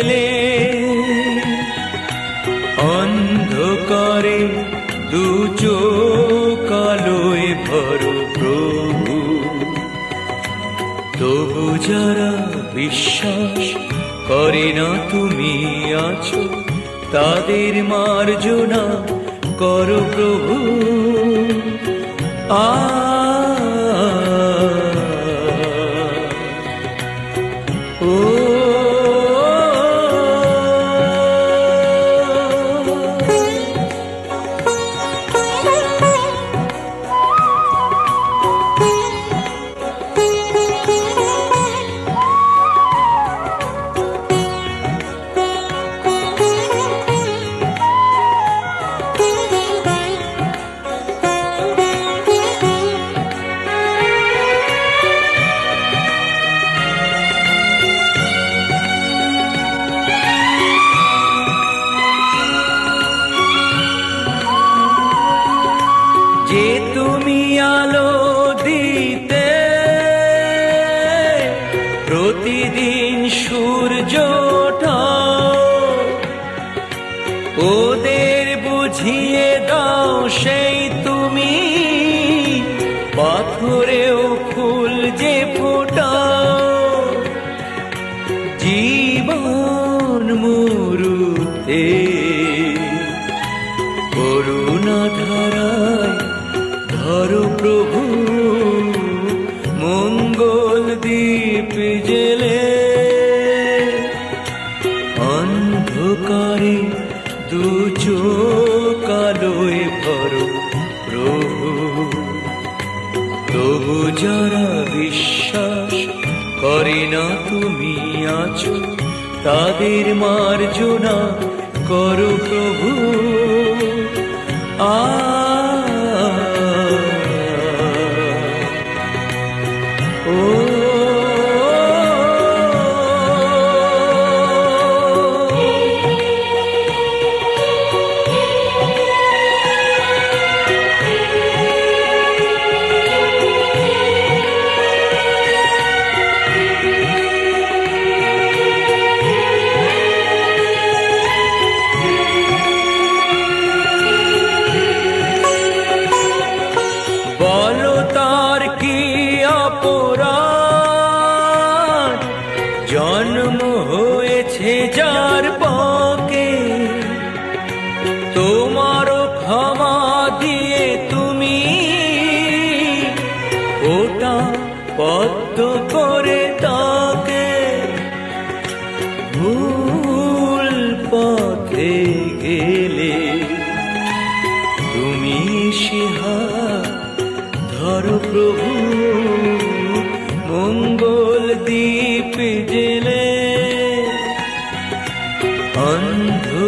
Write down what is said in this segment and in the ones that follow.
জেলে অন্ধকারে দু কালোয় ভর প্রভু। তবু যারা বিশ্বাস করে না তুমি আছো, তাদের মার্জনা করো প্রভু। আ প্রতিদিন সূর্য ওদের বুঝিয়ে দাও সেই তুমি। পাথরেও ফুল যে ফোটাও। জীবন মুরুতে দ্বীপ জেলে অন্ধকারে দু কালোয় ভরো প্রভু। তবু যারা বিশ্বাস করে না তুমি আছো, তাদের মার্জনা করো প্রভু। যার পকে তোমারও ক্ষমা দিয়ে তুমি ওটা পদ্ম করে তাকে ভুল পথে গেলে তুমি সিহা ধরো প্রভু, মঙ্গল দ্বীপ জেলে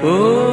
Oh.